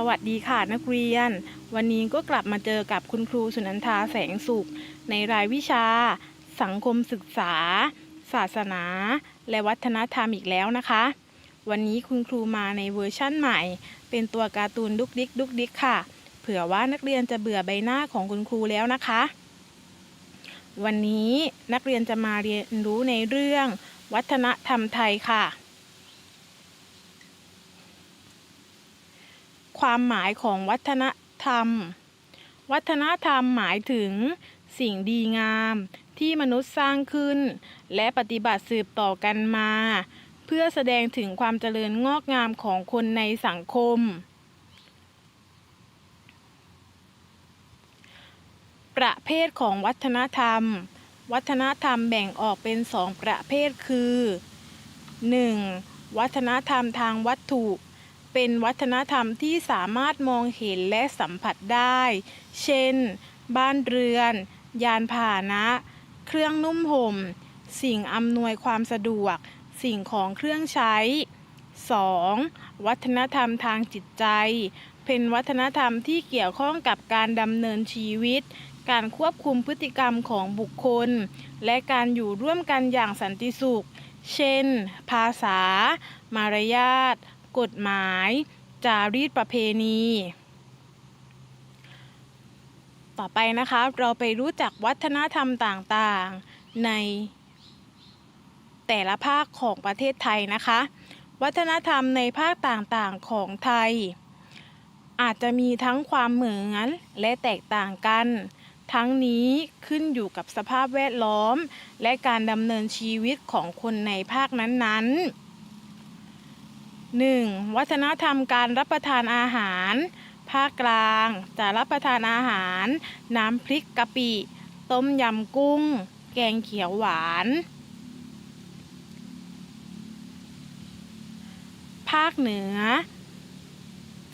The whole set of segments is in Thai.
สวัสดีค่ะนักเรียน วันนี้ก็กลับมาเจอกับคุณครูสุนันทาแสงสุข ในรายวิชา สังคมศึกษา ศาสนา และวัฒนธรรมอีกแล้วนะคะ วันนี้คุณครูมาในเวอร์ชั่นใหม่ เป็นตัวการ์ตูนดุกดิกดุกดิกค่ะ เผื่อว่านักเรียนจะเบื่อใบหน้าของคุณครูแล้วนะคะ วันนี้นักเรียนจะมาเรียนรู้ในเรื่อง วัฒนธรรมไทยค่ะ ความหมายของวัฒนธรรม วัฒนธรรมหมายถึงสิ่งดีงามที่มนุษย์สร้างขึ้น และปฏิบัติสืบต่อกันมา เพื่อแสดงถึงความเจริญงอกงามของคนในสังคม ประเภทของวัฒนธรรม วัฒนธรรมแบ่งออกเป็นสองประเภทคือ 1. วัฒนธรรมทางวัตถุ เป็นวัฒนธรรมที่สามารถมองเห็นและสัมผัสได้ เช่น บ้านเรือน ยานพาหนะ เครื่องนุ่มห่ม สิ่งอำนวยความสะดวก สิ่งของเครื่องใช้ 2. วัฒนธรรมทางจิตใจ เป็นวัฒนธรรมที่เกี่ยวข้องกับการดำเนินชีวิต การควบคุมพฤติกรรมของบุคคล และการอยู่ร่วมกันอย่างสันติสุข เช่น ภาษา มารยาท กฎหมาย จารีตประเพณี ต่อไปนะคะเราไปรู้จักวัฒนธรรมต่างๆ ในแต่ละภาคของประเทศไทยนะคะ วัฒนธรรมในภาคต่างๆของไทย อาจจะมีทั้งความเหมือนและแตกต่างกัน ทั้งนี้ขึ้นอยู่กับสภาพแวดล้อม และการดำเนินชีวิตของคนในภาคนั้นๆ 1. วัฒนธรรมการรับประทานอาหาร ภาคกลาง จะรับประทานอาหาร น้ำพริกกะปิ ต้มยำกุ้ง แกงเขียวหวาน ภาคเหนือ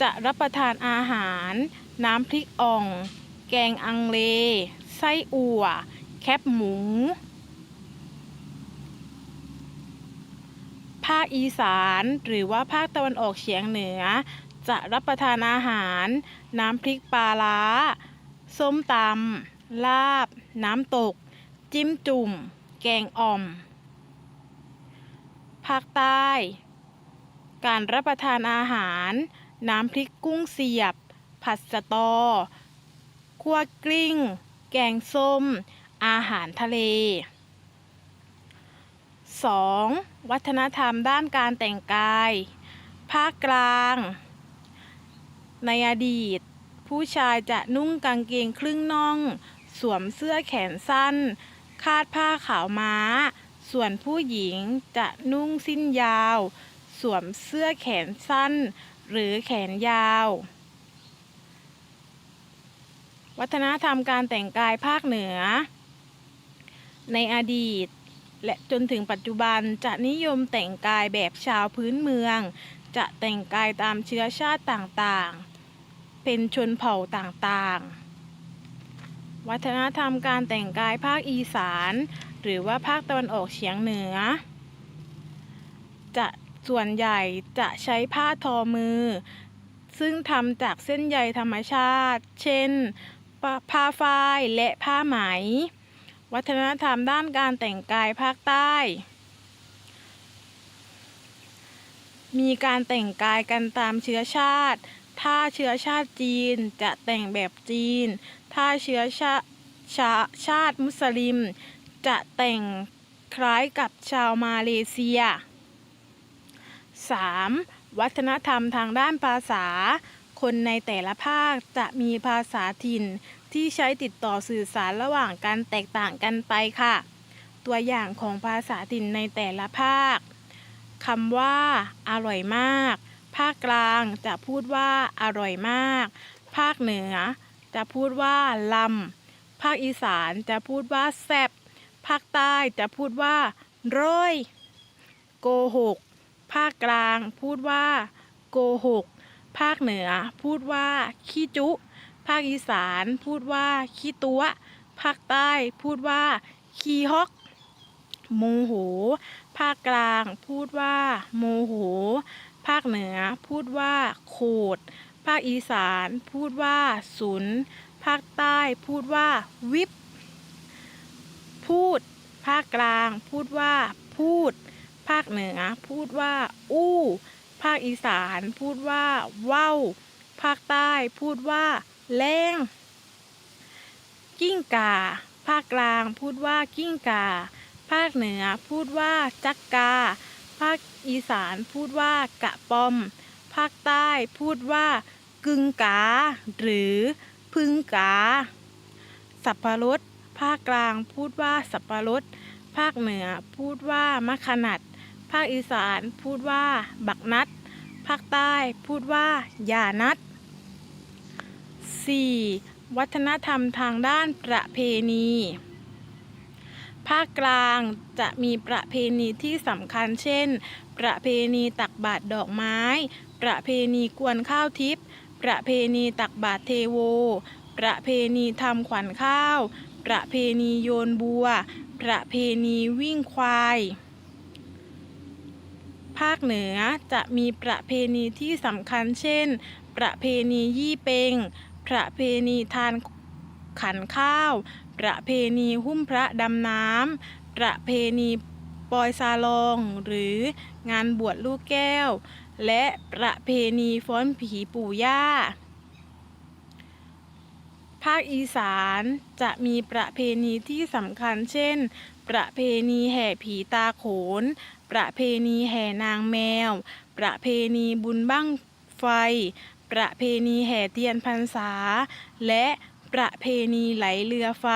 จะรับประทานอาหาร น้ำพริกอ่อง แกงอังเล ไส้อั่ว แคบหมู ภาคอีสาน หรือว่าภาคตะวันออกเฉียงเหนือ จะรับประทานอาหาร น้ำพริกปลาล้า ส้มตำลาบ น้ำตก จิ้มจุ่ม แกงอ่อม ภาคใต้ การรับประทานอาหาร น้ำพริกกุ้งเสียบ ผัดสะตอคั่วกลิ้ง แกงส้ม อาหารทะเล 2. วัฒนธรรมด้านการแต่งกาย ภาคกลาง ในอดีต ผู้ชายจะนุ่งกางเกงครึ่งน่อง สวมเสื้อแขนสั้น คาดผ้าขาวม้า ส่วนผู้หญิงจะนุ่งสิ้นยาว สวมเสื้อแขนสั้น หรือแขนยาว วัฒนธรรมการแต่งกายภาคเหนือ ในอดีต และจนถึงปัจจุบันจะนิยมแต่งกายแบบชาวพื้นเมือง จะแต่งกายตามเชื้อชาติต่างๆ เป็นชนเผ่าต่างๆ วัฒนธรรมการแต่งกายภาคอีสาน หรือว่าภาคตะวันออกเฉียงเหนือ จะส่วนใหญ่จะใช้ผ้าทอมือ ซึ่งทำจากเส้นใยธรรมชาติ เช่น ผ้าฝ้ายและผ้าไหม วัฒนธรรมด้านการแต่งกายภาคใต้ มีการแต่งกายกันตามเชื้อชาติ ถ้าเชื้อชาติจีนจะแต่งแบบจีน ถ้าเชื้อชาชาชาติมุสลิม จะแต่งคล้ายกับชาวมาเลเซีย 3. วัฒนธรรมทางด้านภาษา คนในแต่ละภาคจะมีภาษาถิ่น ที่ใช้ติดต่อสื่อสารระหว่างกันแตกต่างกันไปค่ะ ตัวอย่างของภาษาถิ่นในแต่ละภาคคำว่า อร่อยมาก ภาคกลางจะพูดว่า อร่อยมาก ภาคเหนือ จะพูดว่าลำภาคอีสานจะพูดว่าแซบภาคใต้จะพูดว่าร้อยโกหก ภาคกลางพูดว่า โกหก ภาคเหนือพูดว่าขี้จุ ภาคอีสานพูดว่าขี้ตัว ภาคใต้พูดว่าขี้ฮอกโมโห ภาคกลางพูดว่าโมโห ภาคเหนือพูดว่าโขดภาคอีสานพูดว่าสุนภาคใต้พูดว่าวิบ พูด ภาคกลางพูดว่าพูด ภาคเหนือพูดว่าอู้ ภาคอีสานพูดว่าว้าว ภาคใต้พูดว่า แรงกิ้งกา ภาคกลางพูดว่ากิ้งกา ภาคเหนือพูดว่าจักกา ภาคอีสานพูดว่ากะปอม ภาคใต้พูดว่ากึงกา หรือพึงกา สับปะรด ภาคกลางพูดว่าสับปะรด ภาคเหนือพูดว่ามะขนัด ภาคอีสานพูดว่าบักนัด ภาคใต้พูดว่าอย่านัด 4. วัฒนธรรมทางด้านประเพณี ภาคกลางจะมีประเพณีที่สำคัญเช่น ประเพณีตักบาตรดอกไม้ ประเพณีกวนข้าวทิพย์ประเพณีตักบาตรเทโว ประเพณีทำขวัญข้าว ประเพณีโยนบัว ประเพณีวิ่งควายภาคเหนือจะมีประเพณีที่สำคัญเช่น ประเพณียี่เปง ประเพณีทานขันข้าว ประเพณีหุ้มพระดำน้ำ ประเพณีปอยซาลอง หรืองานบวชลูกแก้ว และประเพณีฟ้อนผีปู่ย่า ภาคอีสานจะมีประเพณีที่สำคัญเช่น ประเพณีแห่ผีตาโขน ประเพณีแห่นางแมว ประเพณีบุญบั้งไฟ ประเพณีแห่เทียนพรรษา และประเพณีไหลเรือไฟ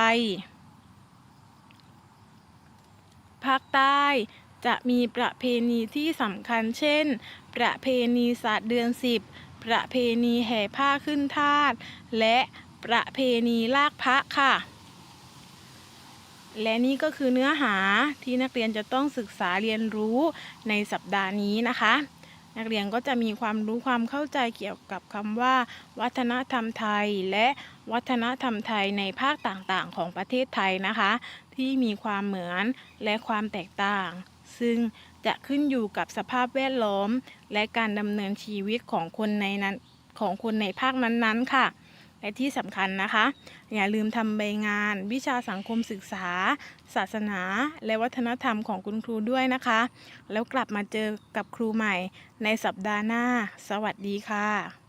ภาคใต้จะมีประเพณีที่สำคัญเช่น ประเพณีศาสตร์เดือนสิบประเพณีแห่ผ้าขึ้นทาสและประเพณีลากพระค่ะ และนี่ก็คือเนื้อหาที่นักเรียนจะต้องศึกษาเรียนรู้ในสัปดาห์นี้นะคะ นักเรียนก็จะมีความรู้ความเข้าใจเกี่ยวกับคำว่า วัฒนธรรมไทย และวัฒนธรรมไทยในภาคต่างๆ ของประเทศไทยนะคะ ที่มีความเหมือนและความแตกต่าง ซึ่งจะขึ้นอยู่กับสภาพแวดล้อม และการดำเนินชีวิตของคนในนั้นของคนในภาคนั้นๆค่ะ และที่สำคัญนะคะ อย่าลืมทำใบงาน วิชาสังคมศึกษา ศาสนา และวัฒนธรรมของคุณครูด้วยนะคะ แล้วกลับมาเจอกับครูใหม่ในสัปดาห์หน้า สวัสดีค่ะ